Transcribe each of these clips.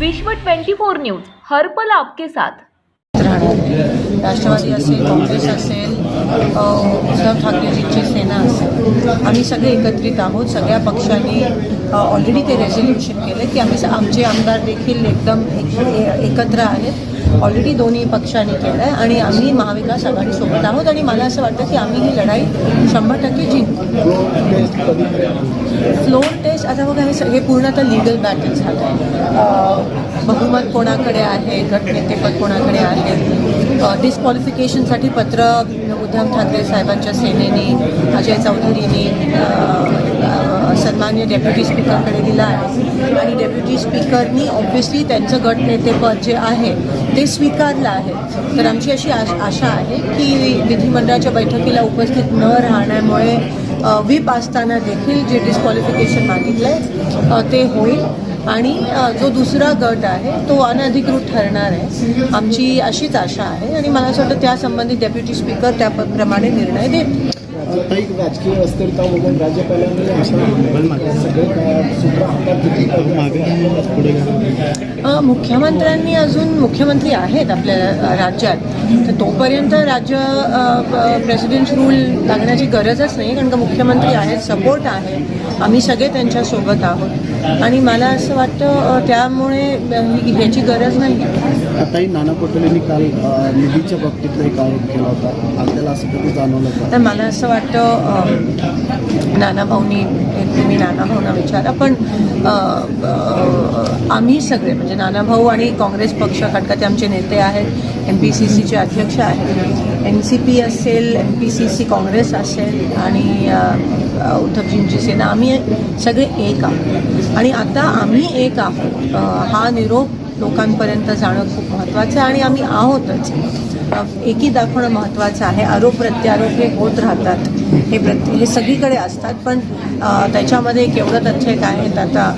विश्व 24 न्यूज हर्पल आपके साथ. राहणार राष्ट्रवादी असेल काँग्रेस असेल उद्धव ठाकरेजींची सेना असेल आम्ही सगळे एकत्रित आहोत. सगळ्या पक्षांनी ऑलरेडी ते रेझोल्युशन केलं की आम्ही आमचे आमदार देखील एकदम एकत्र आहेत. ऑलरेडी दोन्ही पक्षांनी केलं आहे आणि आम्ही महाविकास आघाडीसोबत आहोत आणि मला असं वाटतं की आम्ही ही लढाई शंभर टक्के जिंकू. फ्लोर टेस्ट आता बघा हे हे पूर्ण आता लिगल बॅटल झालं आहे. बहुमत कोणाकडे आहे गटनेतेपद कोणाकडे आहे? डिस्क्वालिफिकेशनसाठी पत्र उद्धव ठाकरे साहेबांच्या सेनेने अजय चौधरीने सन्मान्य डेप्युटी स्पीकरकडे दिला आहे. आणि डेप्युटी स्पीकरनी ऑब्व्हियसली त्यांचं गटनेतेपद जे आहे ते स्वीकारलं आहे. तर आमची अशी आश आशा आहे की विधिमंडळाच्या बैठकीला उपस्थित न राहण्यामुळे व्हीप असताना देखील जे डिस्क्वालिफिकेशन मागितलं आहे ते होईल. आणि जो दुसरा गट आहे तो अनधिकृत ठरणार आहे. आमची अशीच आशा आहे आणि मला असं वाटतं त्या संबंधित डेप्युटी स्पीकर त्याप्रमाणे निर्णय देतील. काही राजकीय अस्थिरता वगैरे राज्यपालांनी मुख्यमंत्र्यांनी अजून मुख्यमंत्री आहेत आपल्या राज्यात. तर तोपर्यंत राज्य प्रेसिडेंट रूल लागण्याची गरजच नाही कारण का मुख्यमंत्री आहेत सपोर्ट आहे. आम्ही सगळे त्यांच्यासोबत आहोत. आणि मला असं वाटतं त्यामुळे ह्याची गरज नाही. आताही नाना पटोलेंनी काल निधीच्या बाबतीतला एक आरोप केला होता. आपल्याला असं कधी जाणवलं तर मला असं असं वाटतं नाना भाऊनी हे तुम्ही नाना भाऊना विचारा पण आम्ही सगळे म्हणजे नाना भाऊ आणि काँग्रेस पक्ष कारण ते आमचे नेते आहेत एम पी सी सीचे अध्यक्ष आहेत एन सी पी असेल M P C C Congress असेल आणि उद्धवजींची सेना आम्ही सगळे एक आहोत. आणि आता आम्ही एक आहोत. हा निरोप लोकांपर्यंत जाणं खूप महत्त्वाचं आहे आणि आम्ही आहोतच. एकी दाखवणं महत्त्वाचं आहे. आरोप प्रत्यारोप हे होत राहतात. हे प्रत्ये हे सगळीकडे असतात पण त्याच्यामध्ये केवढं तथ्य काय आहेत आता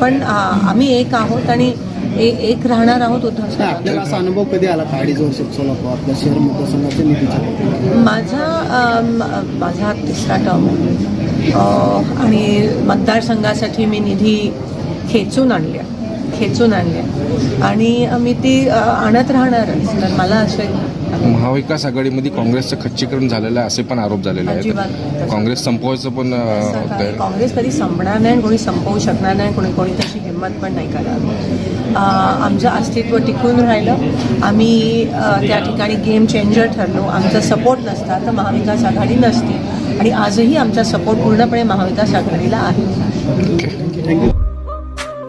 पण आम्ही एक आहोत आणि एक राहणार आहोत उद्धव आपल्याला असा अनुभव कधी आला का? अडीच वर्षात सोलापूर आपल्या शहर मतदारसंघाच्या? माझा माझा तिसरा टर्म आहे. आणि मतदारसंघासाठी मी निधी खेचून आणल्या खेचून आणल्या आणि मी ती आणत राहणारच तर मला असं महाविकास आघाडीमध्ये काँग्रेसचं खच्चीकरण झालेलं आहे असे पण आरोप झालेले आहेत. काँग्रेस संपवायचं पण काँग्रेस कधी संपणार नाही कोणी संपवू शकणार नाही कोणी कोणी तशी हिंमत पण नाही करणार आमचं अस्तित्व टिकून राहिलं. आम्ही त्या ठिकाणी गेम चेंजर ठरलो. आमचा सपोर्ट नसता तर महाविकास आघाडी नसती. आणि आजही आमचा सपोर्ट पूर्णपणे महाविकास आघाडीला आहे.